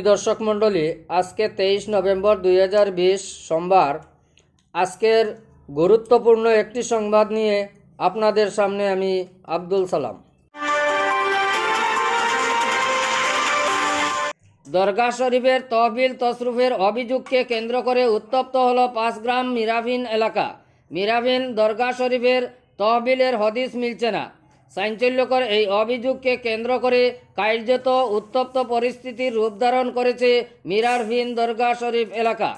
সুদী দর্শক মণ্ডলী, আজকে তেইশ নভেম্বর দুই হাজার বিশ সোমবার, আজকের গুরুত্বপূর্ণ একটি সংবাদ নিয়ে আপনাদের সামনে আমি আব্দুল সালাম। দরগা শরীফের তহবিল তসরুফের অভিযোগকে কেন্দ্র করে উত্তপ্ত হল পাঁচগ্রাম মিরাভিন এলাকা। মিরাভিন দরগা শরীফের তহবিলের হদিস মিলছে না। চাঞ্চল্যকর এই অভিযোগকে কেন্দ্র করে কার্যত উত্তপ্ত পরিস্থিতির রূপ ধারণ করেছে মিরারভিন দরগা শরীফ এলাকা।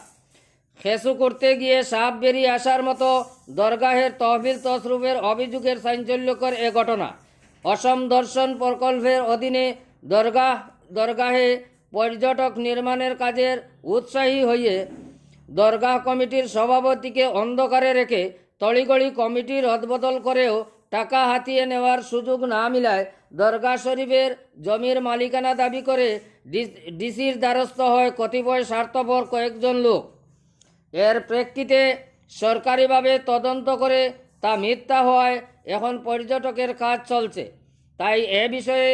খেসু করতে গিয়ে সাপ বেরিয়ে আসার মতো দরগাহের তহবিল তসরুফের অভিযোগের চাঞ্চল্যকর এ ঘটনা। অসম দর্শন প্রকল্পের অধীনে দরগাহ, দরগাহে পর্যটক নির্মাণের কাজের উৎসাহী হয়ে দরগাহ কমিটির সভাপতিকে অন্ধকারে রেখে তড়িগড়ি কমিটি রদবদল করেও টাকা হাতিয়ে নেওয়ার সুযোগ না মিলায় দরগা শরীফের জমির মালিকানা দাবি করে ডিসির দ্বারস্থ হয় কতিপয় স্বার্থপর কয়েকজন লোক। এর প্রেক্ষিতে সরকারিভাবে তদন্ত করে তা মিথ্যা হওয়ায় এখন পর্যটকের কাজ চলছে। তাই এ বিষয়ে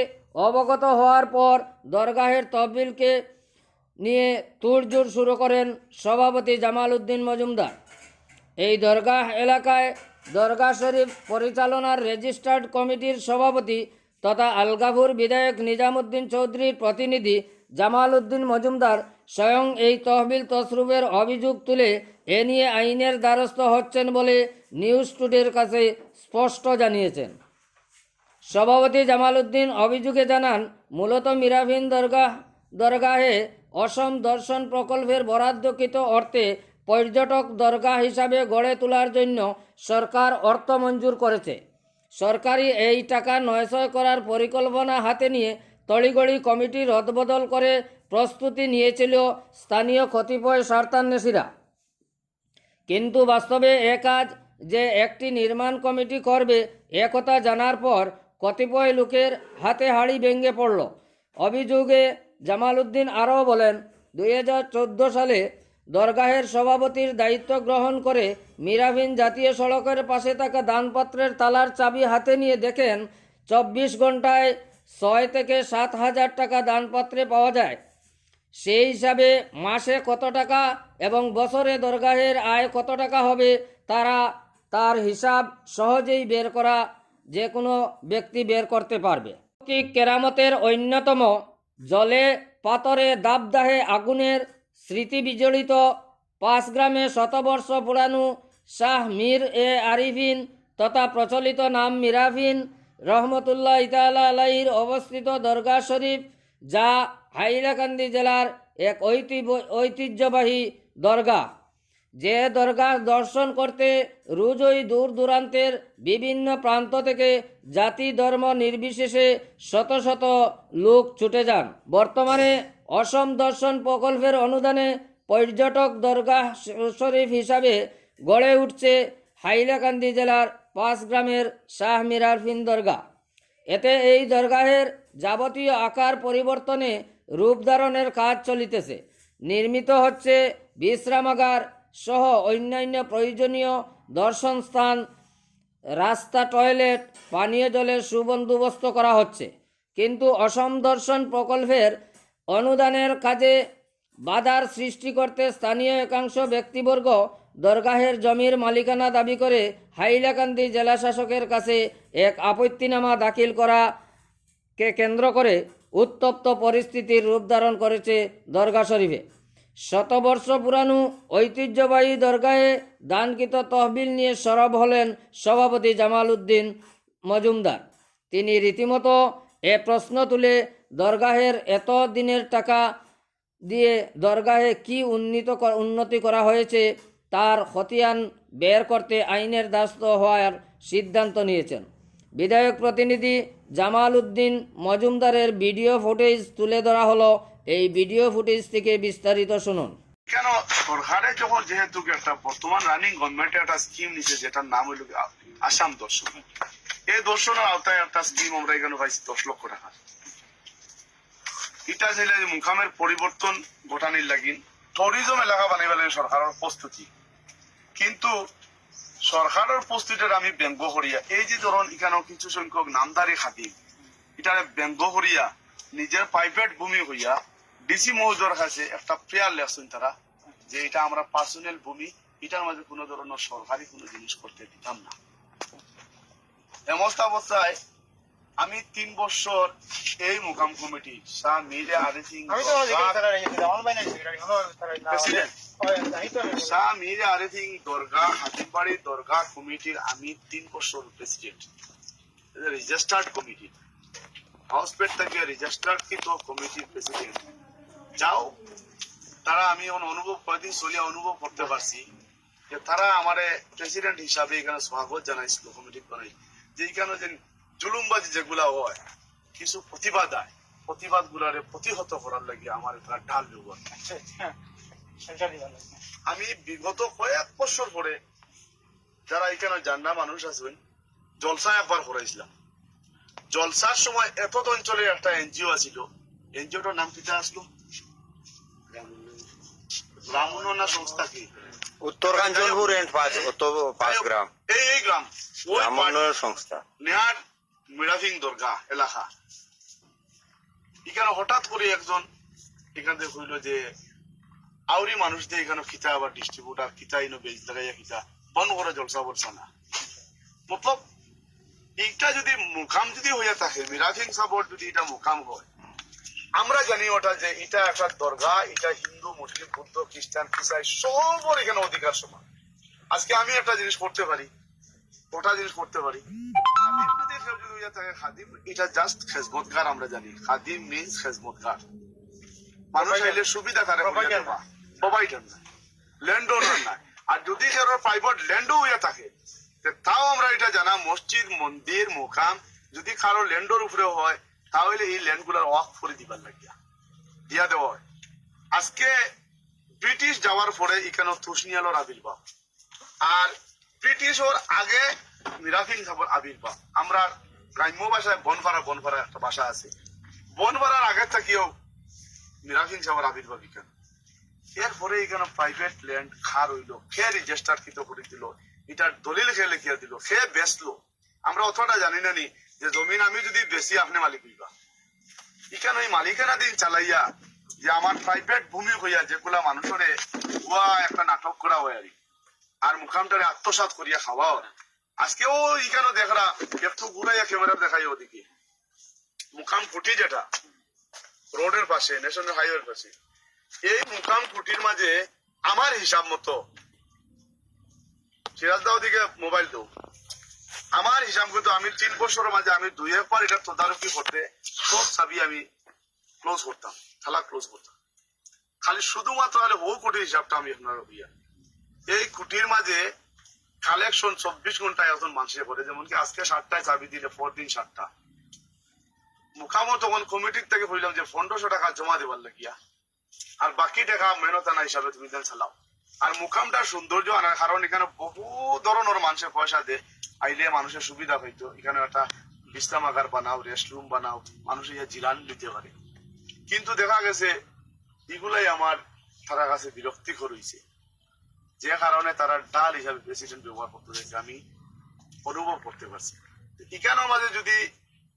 অবগত হওয়ার পর দরগাহের তহবিলকে নিয়ে তুড়জুড় শুরু করেন সভাপতি জামাল উদ্দিন মজুমদার। এই দরগাহ এলাকায় দরগা শরীফ পরিচালনার রেজিস্টার্ড কমিটির সভাপতি তথা আলগাভুর বিধায়ক নিজামুদ্দিন চৌধুরীর প্রতিনিধি জামাল উদ্দিন মজুমদার স্বয়ং এই তহবিল তসরুফের অভিযোগ তুলে এ নিয়ে আইনের দ্বারস্থ হচ্ছেন বলে নিউজ টুডের কাছে স্পষ্ট জানিয়েছেন। সভাপতি জামাল উদ্দিন অভিযোগে জানান, মূলত মিরাভিন দরগাহ, দরগাহে অসম দর্শন প্রকল্পের বরাদ্দকৃত অর্থে পর্যটক দরগা হিসাবে গড়ে তোলার জন্য সরকার অর্থ মঞ্জুর করেছে। সরকারি এই টাকা নয়শয় করার পরিকল্পনা হাতে নিয়ে তড়িগড়ি কমিটি রদবদল করে প্রস্তুতি নিয়েছিল স্থানীয় কতিপয় স্বার্থান্বেষীরা। কিন্তু বাস্তবে এ কাজ যে একটি নির্মাণ কমিটি করবে একথা জানার পর কতিপয় লোকের হাতে হাড়ি ভেঙে পড়ল। অভিযোগে জামাল উদ্দিন আরও বলেন, দুই হাজার চোদ্দ সালে দরগাহের সভাপতির দায়িত্ব গ্রহণ করে মিরাভিন জাতীয় সড়কের পাশে থাকা দানপত্রের তালার চাবি হাতে নিয়ে দেখেন চব্বিশ ঘন্টায় ছয় থেকে সাত হাজার টাকা দানপত্রে পাওয়া যায়। সেই হিসাবে মাসে কত টাকা এবং বছরে দরগাহের আয় কত টাকা হবে তারা তার হিসাব সহজেই বের করা যে কোনো ব্যক্তি বের করতে পারবে। কেরামতের অন্যতম জলে পাতরে দাবদাহে আগুনের স্মৃতি বিজড়িত। পাঁচ গ্রামে শতবর্ষ পুরানো শাহ মীর এ আরিফিন তথা প্রচলিত নাম মিরাফিন। রহমতুল্লাহ ইতালা আলাইহির অবস্থিত দরগা শরীফ, যা হাইলাকান্দি জেলার এক ঐতিহ্য ঐতিহ্যবাহী দরগা যে দরগা দর্শন করতে রোজই দূর দূরান্তের বিভিন্ন প্রান্ত থেকে জাতি ধর্ম নির্বিশেষে শত শত লোক ছুটে যান। বর্তমানে অসম দর্শন প্রকল্পের অনুদানে পর্যটক দরগা শরীফ হিসাবে গড়ে উঠছে হাইলাকান্দি জেলার পাঁচ গ্রামের শাহ মিরারফিন দরগা এতে এই দরগাহের যাবতীয় আকার পরিবর্তনে রূপ ধারণের কাজ চলিতেছে। নির্মিত হচ্ছে বিশ্রামাগার সহ অন্যান্য প্রয়োজনীয় দর্শন স্থান, রাস্তা, টয়লেট, পানীয় জলের সুবন্দোবস্ত করা হচ্ছে। কিন্তু অসম দর্শন প্রকল্পের অনুদানের কাজে বাধার সৃষ্টি করতে স্থানীয় একাংশ ব্যক্তিবর্গ দরগাহের জমির মালিকানা দাবি করে হাইলাকান্দি জেলা শাসকের কাছে এক আপত্তিনামা দাখিল করা কে কেন্দ্র করে উত্তপ্ত পরিস্থিতির রূপ ধারণ করেছে দরগা শরীফে। শতবর্ষ পুরানো ঐতিহ্যবাহী দরগাহে দানকৃত তহবিল নিয়ে সরব হলেন সভাপতি জামাল উদ্দিন মজুমদার। তিনি রীতিমতো এ প্রশ্ন তুলে দরগাহের এত দিনের টাকা দিয়ে দরগাহে কি উন্নীত উন্নতি করা হয়েছে, তার খতিয়ান বের করতে আইনের দ্বারস্থ হওয়ার সিদ্ধান্ত নিয়েছেন। বিধায়ক প্রতিনিধি জামাল উদ্দিন মজুমদারের ভিডিও ফুটেজ তুলে ধরা হলো। এই ভিডিও ফুটেজ থেকে বিস্তারিত শুনুন। কেন সরকারে যখন যেহেতু একটা বর্তমান রানিং গভর্নমেন্টের একটা স্কিম নিছে, যেটার নাম হইল আসাম দর্শন। এই দর্শনের আওতায় একটা স্কিম আমরা এখানে পাইছি দশ লক্ষ টাকা। ছিল যে মুখামের পরিবর্তন ঘটানির লাগিন টুরিজম এলাকা বানাইবার সরকারের প্রস্তুতি কিন্তু সরকারের প্রস্তুতির আমি ব্যঙ্গ করিয়া এই যে ধরুন এখানেও কিছু সংখ্যক নামদারি খাতি এটা ব্যঙ্গ করিয়া নিজের প্রাইভেট ভূমি হইয়া ডিসি মহোদয়ের কাছে একটা প্রেয়ার লেখছেন তারা যে এটা আমরা পার্সোনাল ভূমি এটার মাঝে কোনো ধরনের সরকারি কোনো জিনিস করতে দিতাম না। এমস্ত অবস্থায় আমি তিন বছর এই মোকাম কমিটি শাহ মিরে তো তো শাহ মিরে দরগা হাতিমবাড়ি দরগা কমিটির আমি তিন বছর প্রেসিডেন্ট রেজিস্টার্ড কমিটি। হাউসপেট থেকে রেজিস্টার্ড কৃত কমিটির প্রেসিডেন্ট যাও তারা আমি অনুভব কয়েকদিন চলিয়া অনুভব করতে পারছি যে তারা আমারে প্রেসিডেন্ট হিসাবে এখানে স্বাগত জানাইছিল কমিটি বানাই। যে এখানে যে জুলুমবাজি যেগুলা হয় কিছু প্রতিবাদ হয় প্রতিবাদ গুলারে প্রতিহত করার লাগে আমার একটা ঢাল ব্যবহার আমি বিগত কয়েক বছর পরে যারা এখানে জান্না মানুষ আছেন জলসা একবার করাইছিলাম জলসার সময় এত অঞ্চলে একটা এনজিও আছিল। এনজিওটার নাম কিটা আসলো? গ্রাম উন্নয়ন সংস্থা কি? উত্তর এন্ড পাঁচ গ্রাম। এই গ্রাম। ওই সংস্থা। নেয়ার মিরাফিং দরগা এলাকা। এখানে হঠাৎ করে একজন এখান থেকে হইল যে আউরি মানুষ দিয়ে এখানে খিতা আবার ডিস্ট্রিবিউটার খিতা ইনো বেজ লাগাইয়া খিতা বন করে জলসা বলছে না মতলব এইটা যদি মুখাম যদি হইয়া থাকে মিরাফিং সাবর যদি এটা মুখাম হয়, আমরা জানি ওটা যে এটা একটা দরগা এটা হিন্দু, মুসলিম, বুদ্ধ, খ্রিস্টান খ্রিস্টান সবর এখানে অধিকার সমান। আজকে আমি একটা জিনিস করতে পারি, ওটা জিনিস করতে পারি। হইয়া থাকে, খাদিম এটা জাস্ট খেজমতগার আমরা জানি। খাদিম মিনস খেজমতগার। মানুষ সুবিধা করে প্রোভাইডার না ল্যান্ড ওনার না আর যদি কেউ প্রাইভেট ল্যান্ডও হইয়া থাকে তাও আমরা এটা জানা মসজিদ মন্দির মুখাম যদি কারও ল্যান্ডের উপরে হয় তাহলে এই ল্যান্ডগুলার ওয়াক করে দিবার লাগিয়া। দিয়া দেওয়া হয়। আজকে ব্রিটিশ যাওয়ার পরে এখানে তুষনিয়ালোর আবির্ভাব। আর ব্রিটিশ ওর আগে মিরাফিং সাবর আবির্ভাব। আমরা গ্রাম্য ভাষায় বনপাড়া বনপাড়া একটা ভাষা আছে। বনপাড়ার আগে থেকেও মিরাফিং সাবর আবির্ভাব এখানে এরপরে এখানে প্রাইভেট ল্যান্ড খার হইল, খে রেজিস্টার কৃত করে দিল এটার দলিল খে লিখিয়া দিল, খে বেচলো। আমরা অতটা জানি না নি যে জমিন আমি যদি বেশি আপনি মালিক হইবা। এখানে ওই মালিকেরা দিন চালাইয়া, যে আমার প্রাইভেট ভূমি হইয়া যেগুলা মানুষের উয়া একটা নাটক করা হয়। আর মুখামটারে আত্মসাত করিয়া খাওয়া হয়। আজকেও এখানে দেখরা একটু ঘুরাইয়া ক্যামেরা দেখাই ওদিকে মুখাম কুটি যেটা রোডের পাশে ন্যাশনাল হাইওয়ের পাশে। এই মুকাম কুটির মাঝে আমার হিসাব মতো সিরাজদা ওদিকে মোবাইল দাও। আমার হিসাব কিন্তু আমি তিন বছরের মাঝে আমি দুই একবার এটা তদারকি করতে সব চাবি আমি ক্লোজ করতাম, খেলা ক্লোজ করতাম। খালি শুধুমাত্র হলে ও কোটির হিসাবটা আমি আপনার হইয়া এই কুটির মাঝে কালেকশন চব্বিশ ঘন্টায় এখন মানুষের করে যেমন কি আজকে সাতটায় চাবি দিলে পর দিন সাতটা। মুখামো তখন কমিটির থেকে বললাম যে পনেরোশো টাকা জমা দেবার লাগিয়া। আর বাকি টাকা মেহনতানা হিসাবে তুমি দেন চালাও। আর মুখামটার সৌন্দর্য আনার কারণ এখানে বহু ধরনের মানুষের পয়সা দে আইলে মানুষের সুবিধা হইতো। এখানে একটা বিশ্রামাগার বানাও রেস্ট রুম বানাও, মানুষ ইয়া জিরান নিতে পারে। কিন্তু দেখা গেছে, এগুলাই আমার তারা কাছে বিরক্তিকর হয়েছে যে কারণে তারা ডাল হিসাবে প্রেসিডেন্ট ব্যবহার করতে চাইছে আমি অনুভব করতে পারছি। এখানের মাঝে যদি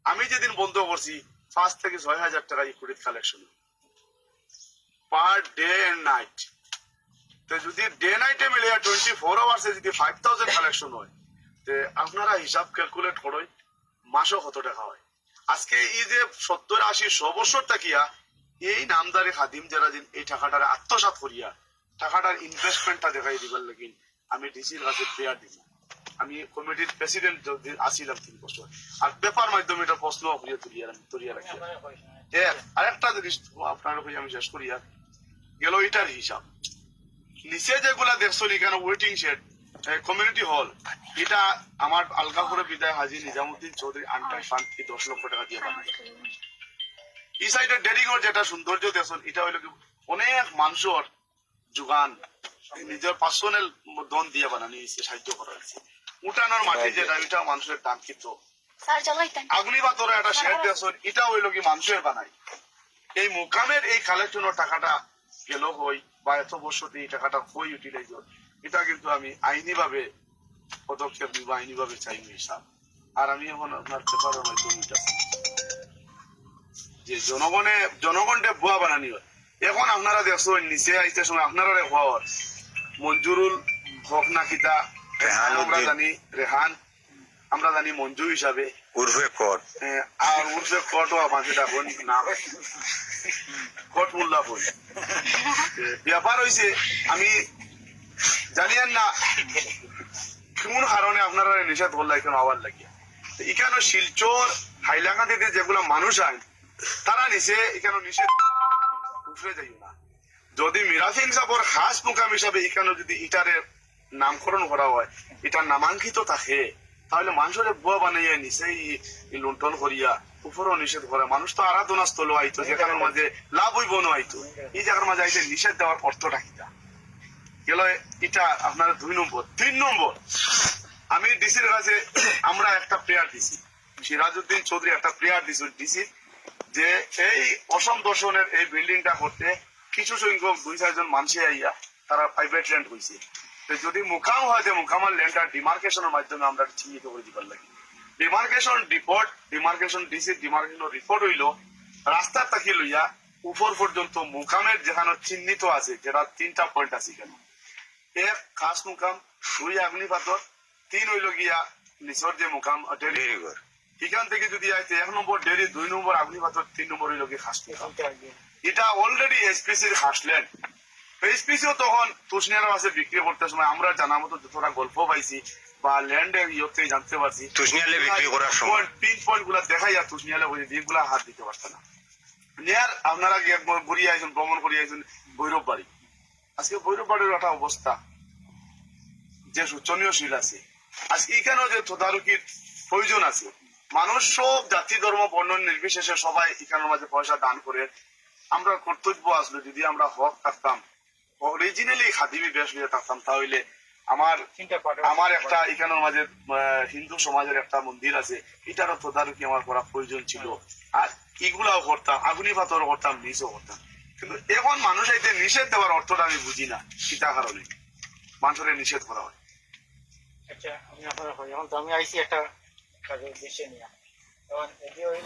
আমি যেদিন বন্ধ করছি, পাঁচ থেকে ছয় হাজার টাকা equity collection per day night তো যদি ডে নাইটে মিলে টোয়েন্টি ফোর আওয়ার্সে যদি ফাইভ থাউজেন্ড কালেকশন হয়, তে আপনারা হিসাব ক্যালকুলেট করোই মাসও কত টাকা হয়। আজকে এই যে সত্তর আশি শ বছর এই নামদারি খাদিম যারা এই টাকাটার আত্মসাত করিয়া টাকাটার ইনভেস্টমেন্টটা দেখাই দিবার লাগি। আমি ডিসির কাছে প্রেয়ার দিব আমি কমিটির প্রেসিডেন্ট আসিলাম তিন বছর। আর পেপার মাধ্যমে এটা প্রশ্ন করিয়া তুলিয়া তুলিয়া রাখি এক আরেকটা জিনিস আপনার হয়ে আমি শেষ করি আর। গেল এটার হিসাব। নিচে যেগুলা দেখছ এখানে ওয়েটিং শেড কমিউনিটি হল এটা আমার আলগাপুরে বিদায় হাজি নিজামুদ্দিন চৌধুরী আন্টার কি দশ লক্ষ টাকা দিয়ে বানাই এই সাইডে ডেরিগর যেটা সৌন্দর্য দেখছ, এটা হইল অনেক মানুষের যোগান নিজের পার্সোনাল দন দিয়ে বানানি হয়েছে সাহায্য করা হয়েছে। উঠানোর মাটি যেটা এটা মানুষের দান। কিন্তু আগুনি একটা শেড দেখছ এটা হইল কি মানুষের বানাই। এই মোকামের এই কালেকশনের টাকাটা গেল হই বা এত বছর এই টাকাটা হই ইউটিলাইজ এটা কিন্তু আমি আইনি ভাবে পদক্ষেপ নিব আইনি ভাবে চাইব হিসাব আর আমি এখন আপনার পেপারের মাধ্যমে যে জনগণে জনগণটা ভুয়া বানানি হয়। এখন আপনারা দেখছ নিচে আইতে সময় আপনারা হওয়ার। মঞ্জুরুল হক না কিতা আমরা জানি রেহান আমরা জানি মঞ্জু হিসাবে। উর্ফে কোট। আর উর্ফে কট আমাকে ডাকুন নাম কট মোল্লা বই ব্যাপার হইছে আমি জানিয়েন না কোন কারণে আপনারা নিষেধ করলা এখানে আবার লাগিয়া। এখানে শিলচর হাইলাকান্দিতে যেগুলো মানুষ আইন তারা নিচে এখানে নিষেধ উঠে যাইও না। যদি মিরাফিন সাবর খাস মুকাম হিসাবে এখানে যদি ইটারের নামকরণ করা হয় এটা নামাঙ্কিত থাকে, তাহলে মানুষের বুয়া বানাইয়া ই লুণ্ঠন করিয়া উপরও নিষেধ করে। মানুষ তো আরাধনা স্থল আইতো যেখানের মাঝে লাভ হইব না আইতো। এই জায়গার মাঝে আইতে নিষেধ দেওয়ার অর্থটা কিটা গেল এটা আপনার দুই নম্বর। তিন নম্বর, আমি ডিসির কাছে আমরা একটা প্রেয়ার দিছি। সিরাজউদ্দিন চৌধুরী একটা প্রেয়ার দিছি ডিসি যে এই অসম দর্শনের এই বিল্ডিংটা করতে কিছু সংখ্যক দুই চারজন মানুষে আইয়া তারা প্রাইভেট ল্যান্ড হয়েছে যদি মুখাম হয়, যে মুখামার ল্যান্ডটা ডিমার্কেশনের মাধ্যমে আমরা চিহ্নিত করে দিবার লাগে। Demarcation report demarcation DC demarcation report হইল, রাস্তার তাকি লইয়া উপর পর্যন্ত মুখামের যেখানে চিহ্নিত আছে, যেটা তিনটা পয়েন্ট আছে কেন এক, খাস মুকাম, দুই আগ্নি পাথর তিন হইল গিয়া নিচর যে মুকাম ডেলি ডেরিগর এখান থেকে যদি আইতে এক নম্বর ডেরি দুই নম্বর আগ্নি পাথর তিন নম্বর হইল গিয়ে খাস মুকাম এটা অলরেডি এসপিসির হাসলেন এসপিসিও তখন তুষনিয়ার মাসে বিক্রি করতে সময় আমরা জানা মতো যতটা গল্প পাইছি বা ল্যান্ড ইয়তে জানতে পারছি তুষনিয়ালে বিক্রি করার সময়। পিন পয়েন্টগুলা দেখাইয়া তুষনিয়ালে বলে যেগুলা হাত দিতে পারত না। নিয়ার আপনারা গিয়ে ঘুরিয়ে আইছেন ভ্রমণ করিয়ে আইছেন ভৈরব বাড়ি। আজকে ভৈরব বাড়ির একটা অবস্থা যে শোচনীয় শীল আছে। আজকে এখানেও যে তদারকির প্রয়োজন আছে মানুষ সব জাতি ধর্ম বর্ণন নির্বিশেষে সবাই এখানের মাঝে পয়সা দান করে আমরা কর্তব্য আসলো যদি আমরা হক থাকতাম অরিজিনালি খাদিমি বেশ নিয়ে থাকতাম তাহলে আমার আমার একটা এখানের মাঝে হিন্দু সমাজের একটা মন্দির আছে এটারও তদারকি আমার করা প্রয়োজন ছিল। আর এগুলাও করতাম আগুনি পাথর করতাম নিজও করতাম। কিন্তু এখন মানুষ এতে নিষেধ দেওয়ার অর্থটা আমি বুঝি না কিতা কারণে? মানুষের নিষেধ করা হয়। আচ্ছা আমি আপনার এখন আমি আইছি একটা কাজের উদ্দেশ্যে নিয়ে এখন এটি হইল